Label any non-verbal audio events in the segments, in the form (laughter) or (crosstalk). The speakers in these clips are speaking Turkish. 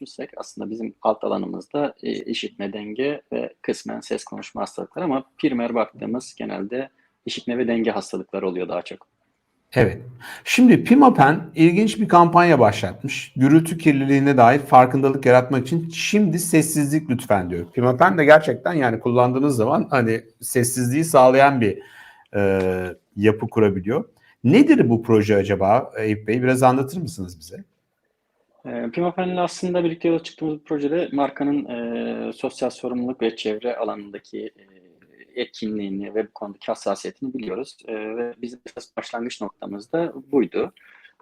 düşünürsek aslında bizim alt alanımızda e, işitme, denge ve kısmen ses konuşma hastalıkları ama primer baktığımız genelde işitme ve denge hastalıkları oluyor daha çok. Evet. Şimdi Pimapen ilginç bir kampanya başlatmış. Gürültü kirliliğine dair farkındalık yaratmak için şimdi sessizlik lütfen diyor. Pimapen de gerçekten yani kullandığınız zaman hani sessizliği sağlayan bir e, yapı kurabiliyor. Nedir bu proje acaba Eyüp Bey? Biraz anlatır mısınız bize? E, Pimapen'le aslında birlikte yola çıktığımız bir projede markanın e, sosyal sorumluluk ve çevre alanındaki e, etkinliğini ve bu konudaki hassasiyetini biliyoruz. E, ve bizim başlangıç noktamız da buydu.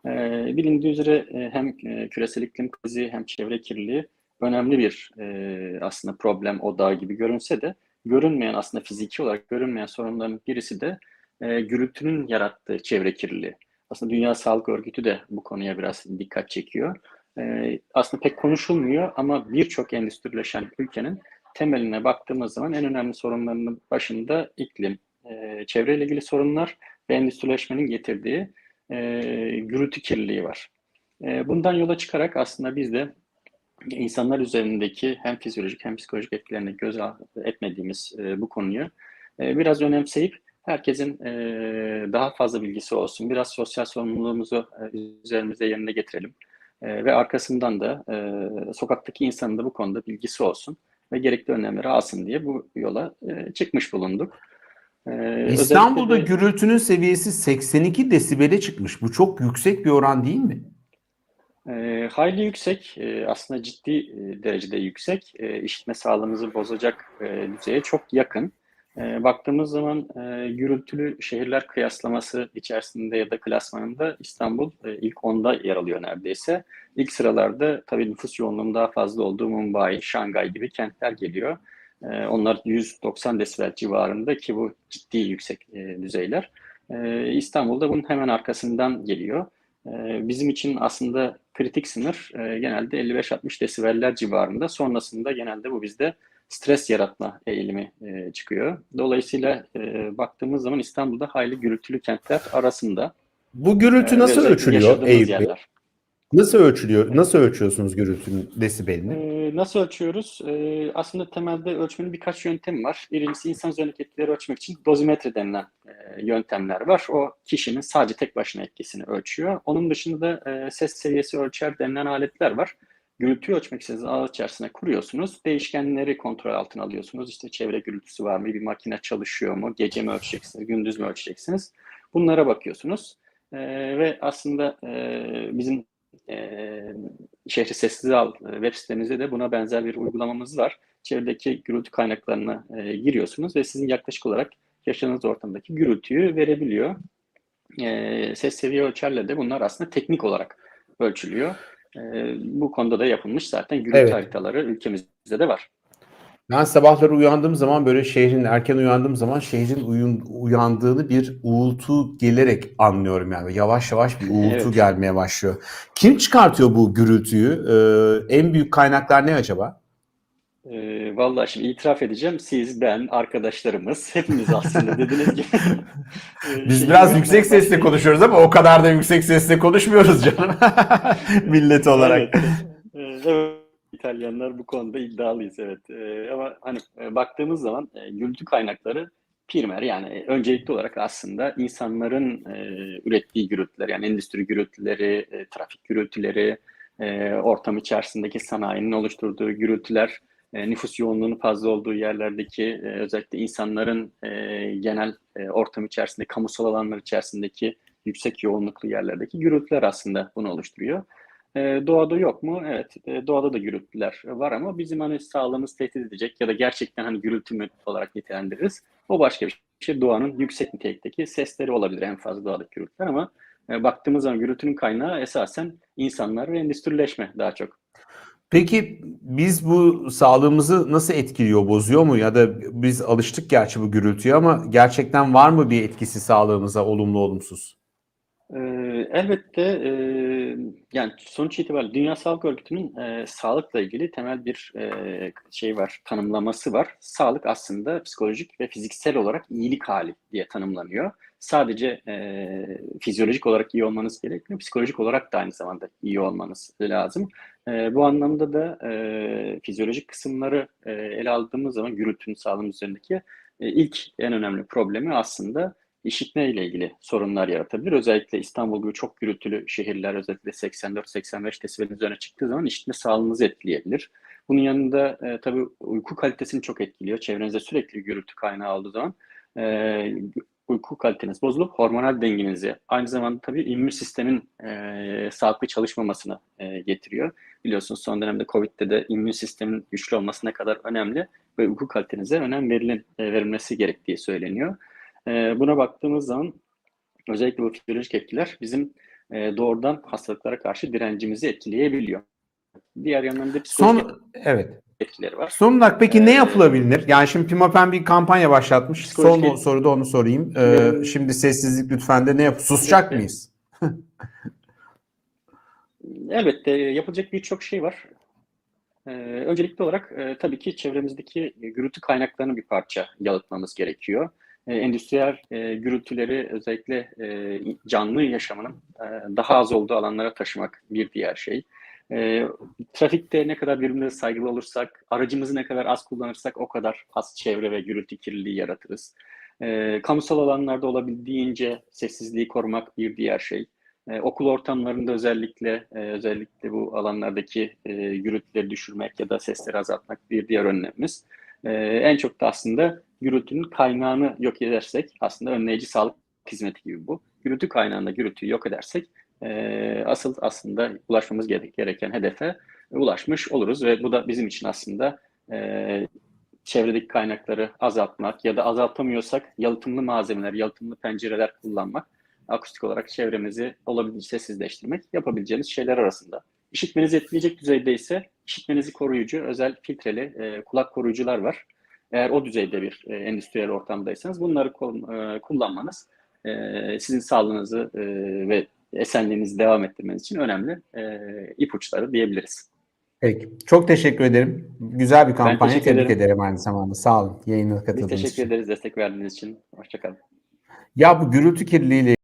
E, bilindiği üzere e, hem e, küresel iklim krizi hem çevre kirliliği önemli bir e, aslında problem odağı gibi görünse de görünmeyen aslında fiziki olarak görünmeyen sorunların birisi de e, gürültünün yarattığı çevre kirliliği. Aslında Dünya Sağlık Örgütü de bu konuya biraz dikkat çekiyor. E, aslında pek konuşulmuyor ama birçok endüstrileşen ülkenin temeline baktığımız zaman en önemli sorunlarının başında iklim, e, çevreyle ilgili sorunlar ve endüstrileşmenin getirdiği e, gürültü kirliliği var. E, bundan yola çıkarak aslında biz de insanlar üzerindeki hem fizyolojik hem psikolojik etkilerini göz etmediğimiz e, bu konuyu biraz önemseyip herkesin daha fazla bilgisi olsun, biraz sosyal sorumluluğumuzu e, üzerimize yerine getirelim e, ve arkasından da e, sokaktaki insanın da bu konuda bilgisi olsun ve gerekli önlemleri alsın diye bu yola e, çıkmış bulunduk. E, İstanbul'da de, gürültünün seviyesi 82 desibele çıkmış. Bu çok yüksek bir oran değil mi? E, hayli yüksek, e, aslında ciddi e, derecede yüksek. E, işitme sağlığımızı bozacak e, düzeye çok yakın. E, baktığımız zaman e, gürültülü şehirler kıyaslaması içerisinde ya da klasmanında İstanbul e, ilk onda yer alıyor neredeyse. İlk sıralarda tabii nüfus yoğunluğunun daha fazla olduğu Mumbai, Şangay gibi kentler geliyor. E, onlar 190 desibel civarında ki bu ciddi yüksek e, düzeyler. E, İstanbul'da bunun hemen arkasından geliyor. E, bizim için aslında kritik sınır e, genelde 55-60 desibeller civarında. Sonrasında genelde bu bizde stres yaratma eğilimi e, çıkıyor. Dolayısıyla e, baktığımız zaman İstanbul'da hayli gürültülü kentler arasında. Bu gürültü nasıl ölçülüyor Eyüp Bey? Nasıl ölçülüyor? Nasıl ölçüyorsunuz gürültünün desibelini? Ee, nasıl ölçüyoruz? Ee, aslında temelde ölçmenin birkaç yöntemi var. Birincisi insan üzerindeki etkileri ölçmek için dozimetre denilen e, yöntemler var. O kişinin sadece tek başına etkisini ölçüyor. Onun dışında da e, ses seviyesi ölçer denilen aletler var. Gürültüyü ölçmek istediğiniz alet içerisine kuruyorsunuz. Değişkenleri kontrol altına alıyorsunuz. İşte çevre gürültüsü var mı? Bir makine çalışıyor mu? Gece mi ölçeceksiniz? Gündüz mü ölçeceksiniz? Bunlara bakıyorsunuz. E, ve aslında e, bizim e, şehri sessiz al web sitemizde de buna benzer bir uygulamamız var. Çevredeki gürültü kaynaklarına e, giriyorsunuz ve sizin yaklaşık olarak yaşadığınız ortamdaki gürültüyü verebiliyor. E, ses seviye ölçerle de bunlar aslında teknik olarak ölçülüyor. E, bu konuda da yapılmış zaten gürültü evet. haritaları ülkemizde de var. Ben sabahları uyandığım zaman böyle şehrin erken uyandığım zaman şehrin uyun, uyandığını bir uğultu gelerek anlıyorum yani. Yavaş yavaş bir uğultu evet. gelmeye başlıyor. Kim çıkartıyor bu gürültüyü? Ee, en büyük kaynaklar ne acaba? Ee, vallahi şimdi itiraf edeceğim. Siz, ben, arkadaşlarımız hepimiz aslında dediğiniz gibi. (laughs) Biz şey, biraz yüksek sesle konuşuyoruz ama o kadar da yüksek sesle konuşmuyoruz canım. (laughs) Millet olarak. Evet. evet. İtalyanlar bu konuda iddialıyız evet. E, ama hani e, baktığımız zaman e, gürültü kaynakları primer yani e, öncelikli olarak aslında insanların e, ürettiği gürültüler yani endüstri gürültüleri, e, trafik gürültüleri, e, ortam içerisindeki sanayinin oluşturduğu gürültüler, e, nüfus yoğunluğunun fazla olduğu yerlerdeki e, özellikle insanların e, genel e, ortam içerisinde, kamusal alanlar içerisindeki yüksek yoğunluklu yerlerdeki gürültüler aslında bunu oluşturuyor. E, doğada yok mu? Evet. E, doğada da gürültüler var ama bizim hani sağlığımız tehdit edecek ya da gerçekten hani gürültü mü olarak nitelendiririz. O başka bir şey. Doğanın yüksek nitelikteki sesleri olabilir en fazla doğadaki gürültüler ama e, baktığımız zaman gürültünün kaynağı esasen insanlar ve endüstrileşme daha çok. Peki biz bu sağlığımızı nasıl etkiliyor, bozuyor mu? Ya da biz alıştık gerçi bu gürültüye ama gerçekten var mı bir etkisi sağlığımıza olumlu olumsuz? Ee, elbette e, yani sonuç itibariyle Dünya Sağlık Örgütü'nün e, sağlıkla ilgili temel bir e, şey var, tanımlaması var. Sağlık aslında psikolojik ve fiziksel olarak iyilik hali diye tanımlanıyor. sadece fizyolojik olarak iyi olmanız gerekmiyor. Psikolojik olarak da aynı zamanda iyi olmanız lazım. Bu anlamda da fizyolojik kısımları e, ele aldığımız zaman gürültünün sağlığımız üzerindeki ilk en önemli problemi aslında işitme ile ilgili sorunlar yaratabilir. Özellikle İstanbul gibi çok gürültülü şehirler özellikle 84-85 desibelin üzerine çıktığı zaman işitme sağlığınızı etkileyebilir. Bunun yanında e, tabii uyku kalitesini çok etkiliyor. Çevrenizde sürekli gürültü kaynağı olduğu zaman e, uyku kaliteniz bozulup hormonal dengenizi aynı zamanda tabii immün sistemin e, sağlıklı çalışmamasını e, getiriyor. Biliyorsunuz son dönemde Covid'de de immün sistemin güçlü olması ne kadar önemli ve uyku kalitenize önem verilen, e, verilmesi gerektiği söyleniyor. E, buna baktığımız zaman özellikle bu fizyolojik etkiler bizim e, doğrudan hastalıklara karşı direncimizi etkileyebiliyor. Diğer yandan da psikolojik Son evet. etkileri var. Son olarak peki Ee, ne yapılabilir? Yani şimdi Pimapen bir kampanya başlatmış. Son et- soruda onu sorayım. Ee, Ee, şimdi sessizlik lütfen de ne yap? Susacak Evet. mıyız? (laughs) Elbette yapılacak birçok şey var. Ee, öncelikli olarak e, tabii ki çevremizdeki gürültü kaynaklarını bir parça yalıtmamız gerekiyor. E, endüstriyel e, gürültüleri özellikle e, canlı yaşamının e, daha az olduğu alanlara taşımak bir diğer şey. E, trafikte ne kadar birbirimize saygılı olursak, aracımızı ne kadar az kullanırsak o kadar az çevre ve gürültü kirliliği yaratırız. E, kamusal alanlarda olabildiğince sessizliği korumak bir diğer şey. Ee, okul ortamlarında özellikle e, özellikle bu alanlardaki e, gürültüleri düşürmek ya da sesleri azaltmak bir diğer önlemimiz. E, en çok da aslında gürültünün kaynağını yok edersek aslında önleyici sağlık hizmeti gibi bu. Gürültü kaynağında gürültüyü yok edersek e, asıl aslında ulaşmamız gerek- gereken hedefe ulaşmış oluruz ve bu da bizim için aslında e, çevredeki kaynakları azaltmak ya da azaltamıyorsak yalıtımlı malzemeler, yalıtımlı pencereler kullanmak akustik olarak çevremizi olabildiğince sessizleştirmek yapabileceğiniz şeyler arasında. İşitmenizi etkileyecek düzeyde ise işitmenizi koruyucu özel filtreli e, kulak koruyucular var. Eğer o düzeyde bir e, endüstriyel ortamdaysanız bunları e, kullanmanız e, sizin sağlığınızı e, ve esenliğinizi devam ettirmeniz için önemli e, ipuçları diyebiliriz. Peki. Çok teşekkür ederim. Güzel bir kampanya. teşekkür Tebrik ederim. ederim aynı zamanda. Sağ olun. Yayına Biz katıldığınız teşekkür için. ederiz destek verdiğiniz için. Hoşçakalın. Ya bu gürültü kirliliğiyle